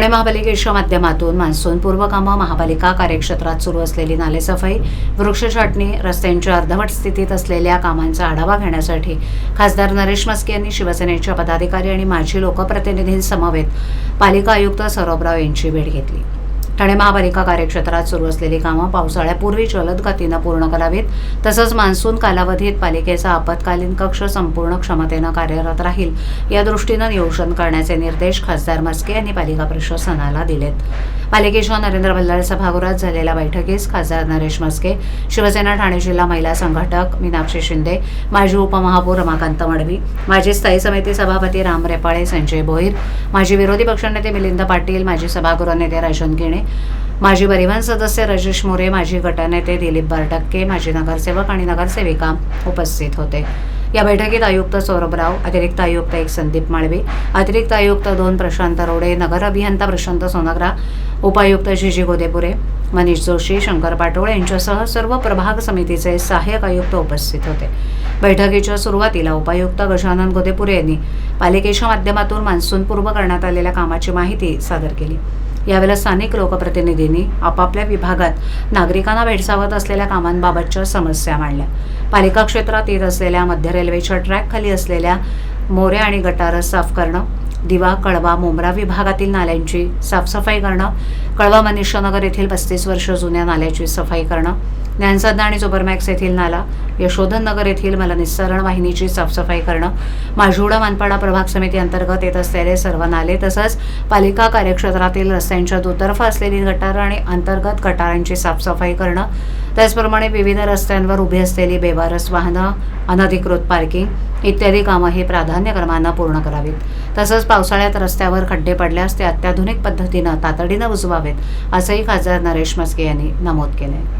ठाणे महापालिकेच्या माध्यमातून मान्सूनपूर्व कामं महापालिका कार्यक्षेत्रात सुरू असलेली नालेसफाई वृक्ष छाटणी रस्त्यांच्या अर्धवट स्थितीत असलेल्या कामांचा आढावा घेण्यासाठी खासदार नरेश मस्के यांनी शिवसेनेच्या पदाधिकारी आणि माजी लोकप्रतिनिधींसमवेत पालिका आयुक्त सौरभराव यांची भेट घेतली. ठाणे महापालिका कार्यक्षेत्रात सुरू असलेली कामं पावसाळ्यापूर्वी जलद गतीनं पूर्ण करावीत. तसंच मान्सून कालावधीत पालिकेचा आपत्कालीन कक्ष संपूर्ण क्षमतेनं कार्यरत राहील. या दृष्टीनं नियोजन करण्याचे निर्देश खासदार मस्के यांनी पालिका प्रशासनाला दिलेत. पालिकेच्या नरेंद्र बल्लाळ सभागृहात झालेल्या बैठकीस खासदार नरेश मस्के शिवसेना ठाणे जिल्हा महिला संघटक मीनाक्षी शिंदे माजी उपमहापौर रमाकांत मडवी माजी स्थायी समिती सभापती राम रेपाळे संजय भोईर माजी विरोधी पक्षनेते मिलिंद पाटील माजी सभागृह नेते राजन घेणे माजी परिवहन सदस्य राजेश मोरे माजी गटनेते दिलीप बारटक्के माजी नगरसेवक आणि नगरसेविका उपस्थित होते. या बैठकीत आयुक्त सौरभराव अतिरिक्त आयुक्त एक संदीप माळवी अतिरिक्त आयुक्त दोन प्रशांत रोडे नगर अभियंता प्रशांत सोनग्रा उपायुक्त झिजी गोदेपुरे मनीष जोशी शंकर पाटोळे यांच्यासह सर्व प्रभाग समितीचे सहाय्यक आयुक्त उपस्थित होते. बैठकीच्या सुरुवातीला उपायुक्त गजानन गोदेपुरे यांनी पालिकेच्या माध्यमातून मान्सूनपूर्व करण्यात आलेल्या कामाची माहिती सादर केली. यावेळेला स्थानिक लोकप्रतिनिधींनी आपापल्या विभागात नागरिकांना भेडसावत असलेल्या कामांबाबतच्या समस्या मांडल्या. पालिका क्षेत्रात येत असलेल्या मध्य रेल्वेच्या ट्रॅकखाली असलेल्या मोऱ्या आणि गटारं साफ करणं दिवा कळवा मोमरा विभागातील नाल्यांची साफसफाई करणं कळवा मनीषनगर येथील पस्तीस वर्ष जुन्या नाल्याची सफाई करणं ज्ञानसद्दा आणि सुपरमॅक्स येथील नाला यशोधन नगर येथील मलनिस्सरण वाहिनीची साफसफाई करणं माजुडा मानपाडा प्रभाग समिती अंतर्गत येत असलेले सर्व नाले तसंच पालिका कार्यक्षेत्रातील रस्त्यांच्या दुतर्फा असलेली गटारं आणि अंतर्गत गटारांची साफसफाई करणं त्याचप्रमाणे विविध रस्त्यांवर उभी असलेली बेवारस वाहनं अनधिकृत पार्किंग इत्यादी कामं हे प्राधान्यक्रमानं पूर्ण करावीत. तसंच पावसाळ्यात रस्त्यावर खड्डे पडल्यास ते अत्याधुनिक पद्धतीनं तातडीनं बुजवावेत असंही खासदार नरेश मस्के यांनी नमूद केलं